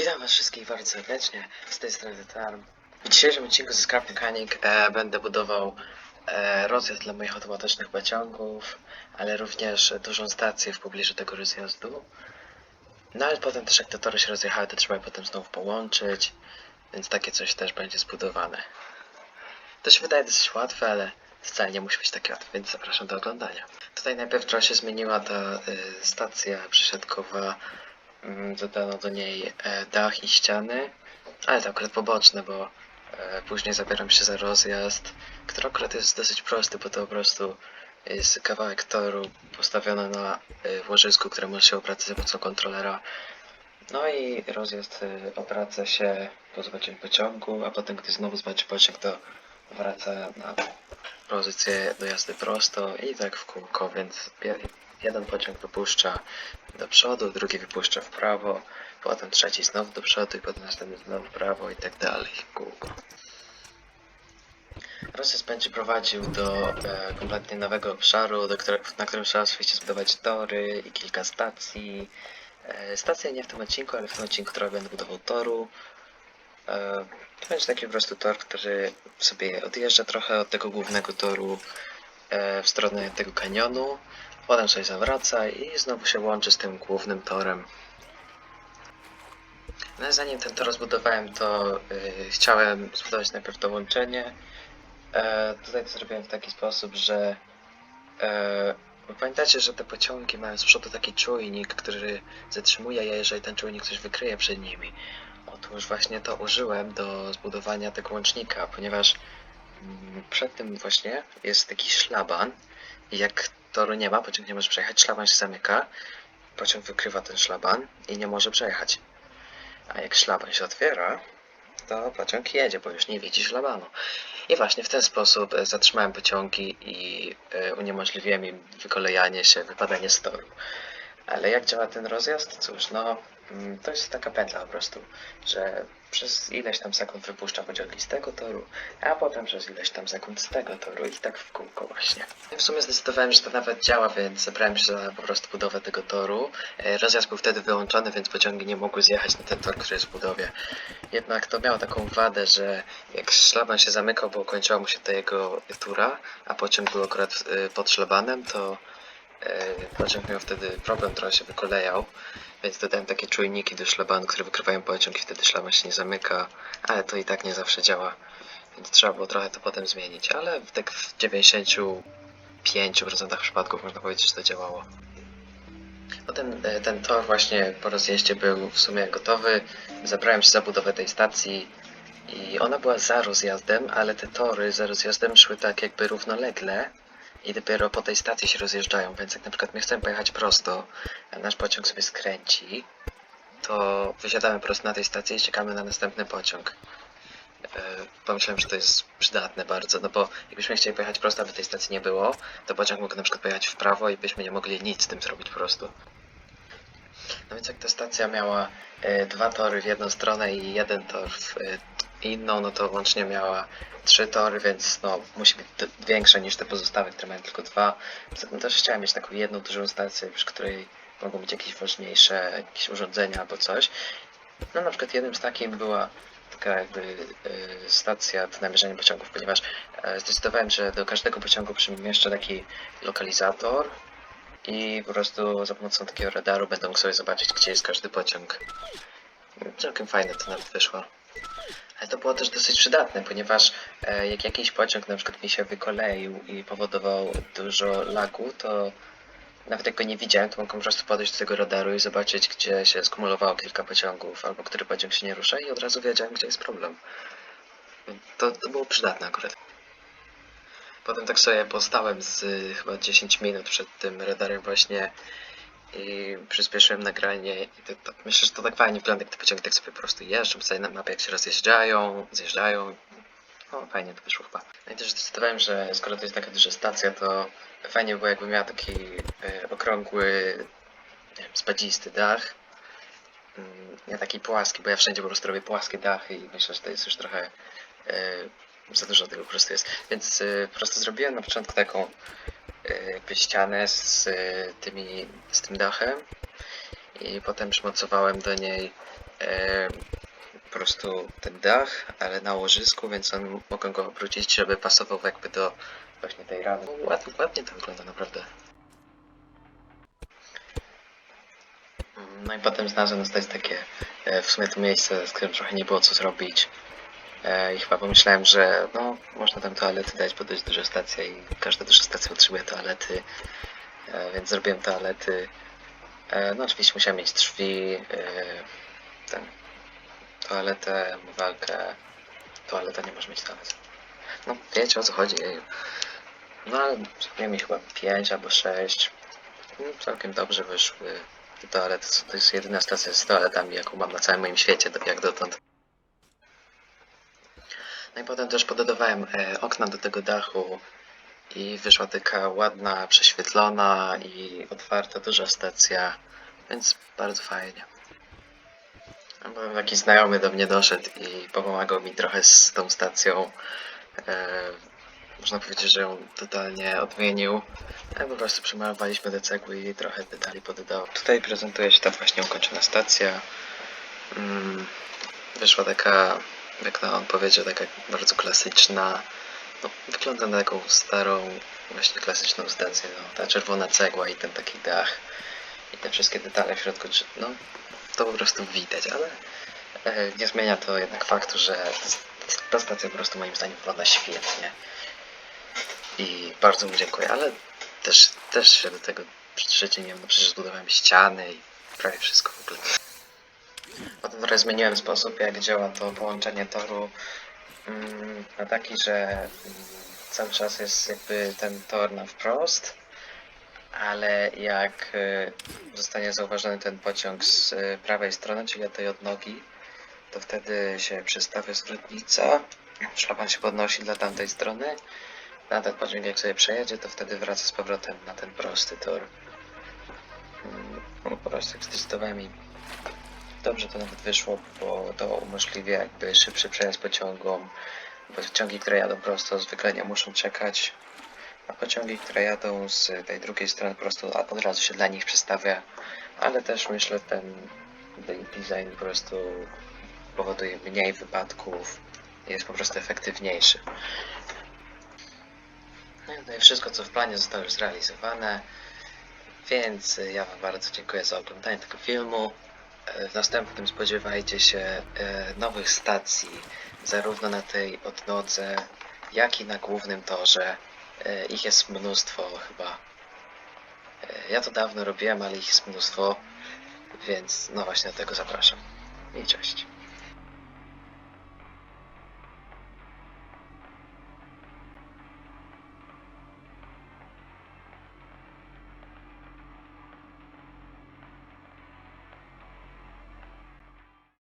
Witam was wszystkich bardzo serdecznie, z tej strony Tarm. W dzisiejszym odcinku ze Scrap Mechanic e, będę budował e, rozjazd dla moich automatycznych pociągów, ale również dużą stację w pobliżu tego rozjazdu. No ale potem też jak te tory się rozjechały, to trzeba je potem znowu połączyć, więc takie coś też będzie zbudowane. To się wydaje dosyć łatwe, ale wcale nie musi być takie łatwe, więc zapraszam do oglądania. Tutaj najpierw trochę się zmieniła ta y, stacja przesiadkowa, dodano do niej e, dach i ściany, ale to akurat poboczne, bo e, później zabieram się za rozjazd, który akurat jest dosyć prosty, bo to po prostu jest kawałek toru postawiony na e, łożysku, które może się obracać za pomocą kontrolera. No i rozjazd obraca się po zobaczeniu pociągu, a potem gdy znowu zobaczy pociąg, to wraca na pozycję do jazdy prosto i tak w kółko, więc jeden pociąg wypuszcza do przodu, drugi wypuszcza w prawo, potem trzeci znowu do przodu i potem następny znowu w prawo i tak dalej kółko. Rozjazd będzie prowadził do e, kompletnie nowego obszaru, na którym trzeba oczywiście zbudować tory i kilka stacji. E, stacje nie w tym odcinku, ale w tym odcinku trochę będę budował toru. E, to będzie taki po prostu tor, który sobie odjeżdża trochę od tego głównego toru e, w stronę tego kanionu, potem sobie zawraca i znowu się łączy z tym głównym torem. No zanim ten tor zbudowałem, to y, chciałem zbudować najpierw to łączenie. E, tutaj to zrobiłem w taki sposób, że e, pamiętacie, że te pociągi mają z przodu taki czujnik, który zatrzymuje je, jeżeli ten czujnik coś wykryje przed nimi. Otóż właśnie to użyłem do zbudowania tego łącznika, ponieważ mm, przed tym właśnie jest taki szlaban jak toru nie ma, pociąg nie może przejechać, szlaban się zamyka, pociąg wykrywa ten szlaban i nie może przejechać. A jak szlaban się otwiera, to pociąg jedzie, bo już nie widzi szlabanu. I właśnie w ten sposób e, zatrzymałem pociągi i e, uniemożliwiłem im wykolejanie się, wypadanie z toru. Ale jak działa ten rozjazd? Cóż, no to jest taka pętla po prostu, że przez ileś tam sekund wypuszcza pociągi z tego toru, a potem przez ileś tam sekund z tego toru i tak w kółko właśnie. W sumie zdecydowałem, że to nawet działa, więc zabrałem się za po prostu budowę tego toru. E, Rozjazd był wtedy wyłączony, więc pociągi nie mogły zjechać na ten tor, który jest w budowie. Jednak to miało taką wadę, że jak szlaban się zamykał, bo kończyła mu się ta jego tura, a pociąg był akurat e, pod szlabanem, to e, pociąg miał wtedy problem, trochę się wykolejał, więc dodałem takie czujniki do szlabanu, które wykrywają pociąg i wtedy szlaban się nie zamyka, ale to i tak nie zawsze działa, więc trzeba było trochę to potem zmienić, ale w- tak w 95% przypadków można powiedzieć, że to działało. Potem e, ten tor właśnie po rozjeździe był w sumie gotowy. Zabrałem się za budowę tej stacji i ona była za rozjazdem, ale te tory za rozjazdem szły tak jakby równolegle i dopiero po tej stacji się rozjeżdżają, więc jak na przykład my chcemy pojechać prosto, a nasz pociąg sobie skręci, to wysiadamy prosto na tej stacji i czekamy na następny pociąg. E, Pomyślałem, że to jest przydatne bardzo, no bo jakbyśmy chcieli pojechać prosto, aby tej stacji nie było, to pociąg mógł na przykład pojechać w prawo i byśmy nie mogli nic z tym zrobić po prostu. No więc jak ta stacja miała e, dwa tory w jedną stronę i jeden tor w e, inną, no to łącznie miała trzy tory, więc no musi być większa niż te pozostałe, które mają tylko dwa. Poza tym też chciałem mieć taką jedną dużą stację, przy której mogą być jakieś ważniejsze jakieś urządzenia albo coś. No na przykład jednym z takich była taka jakby e, stacja do namierzania pociągów, ponieważ e, zdecydowałem, że do każdego pociągu przemieszczę taki lokalizator, i po prostu za pomocą takiego radaru będę mógł sobie zobaczyć, gdzie jest każdy pociąg. Całkiem fajne to nawet wyszło. Ale to było też dosyć przydatne, ponieważ e, jak jakiś pociąg na przykład mi się wykoleił i powodował dużo lagu, to nawet jak go nie widziałem, to mogłem po prostu podejść do tego radaru i zobaczyć, gdzie się skumulowało kilka pociągów, albo który pociąg się nie rusza i od razu wiedziałem, gdzie jest problem. To, to było przydatne akurat. Potem tak sobie postałem z chyba 10 minut przed tym radarem właśnie i przyspieszyłem nagranie i to, to, myślę, że to tak fajnie wygląda, jak te pociągi tak sobie po prostu jeżdżą, sobie na mapie jak się rozjeżdżają, zjeżdżają. No fajnie to wyszło chyba. No i też zdecydowałem, że skoro to jest taka duża stacja, to fajnie by było jakby miała taki y, okrągły, nie wiem, spadzisty dach. Mm, Nie taki płaski, bo ja wszędzie po prostu robię płaskie dachy i myślę, że to jest już trochę y, za dużo tego po prostu jest. Więc y, po prostu zrobiłem na początku taką ścianę z y, tymi, z tym dachem i potem przymocowałem do niej e, po prostu ten dach, ale na łożysku, więc on mogą go obrócić, żeby pasował jakby do właśnie tej ramy. Ładnie, ładnie to wygląda naprawdę. No i potem znalazłem tutaj takie e, w sumie to miejsce, z którym trochę nie było co zrobić. E, I chyba pomyślałem, że no, można tam toalety dać, bo dość duża stacja i każda duża stacja potrzebuje toalety. E, więc zrobiłem toalety. E, no oczywiście musiałem mieć drzwi, ten, toaletę, walkę. Toaleta nie może mieć toalety. No wiecie o co chodzi. No ale zrobiłem ich chyba 5 albo 6. Całkiem dobrze wyszły. Te toalety to jest jedyna stacja z toaletami, jaką mam na całym moim świecie, jak dotąd. No i potem też pododawałem e, okna do tego dachu i wyszła taka ładna, prześwietlona i otwarta, duża stacja, więc bardzo fajnie. Bo jakiś znajomy do mnie doszedł i pomagał mi trochę z tą stacją. E, można powiedzieć, że ją totalnie odmienił. E, po prostu przemalowaliśmy te cegły i trochę detali pododał. Tutaj prezentuje się ta właśnie ukończona stacja. Mm, wyszła taka, jak to on powiedział, taka bardzo klasyczna. No, wygląda na taką starą, właśnie klasyczną stację. No, ta czerwona cegła i ten taki dach i te wszystkie detale w środku, no to po prostu widać, ale e, nie zmienia to jednak faktu, że ta stacja po prostu moim zdaniem wygląda świetnie. I bardzo mu dziękuję, ale też, też się do tego przyczyniłem, no przecież zbudowałem ściany i prawie wszystko w ogóle. Potem trochę zmieniłem sposób, jak działa to połączenie toru mm, na taki, że mm, cały czas jest jakby ten tor na wprost, ale jak y, zostanie zauważony ten pociąg z y, prawej strony, czyli od tej odnogi, to wtedy się przystawia zwrotnica, szlaban się podnosi dla tamtej strony, na ten pociąg jak sobie przejedzie, to wtedy wraca z powrotem na ten prosty tor. Mm, Po prostu zdecydowałem i dobrze to nawet wyszło, bo to umożliwia jakby szybszy przejazd pociągom. Pociągi, które jadą prosto zwykle nie muszą czekać, a pociągi, które jadą z tej drugiej strony po prostu od razu się dla nich przestawia, ale też myślę ten design po prostu powoduje mniej wypadków, jest po prostu efektywniejszy. No i tutaj wszystko co w planie zostało już zrealizowane, więc ja Wam bardzo dziękuję za oglądanie tego filmu. W następnym spodziewajcie się e, nowych stacji, zarówno na tej odnodze, jak i na głównym torze. E, Ich jest mnóstwo chyba. E, Ja to dawno robiłem, ale ich jest mnóstwo, więc no właśnie do tego zapraszam. I cześć.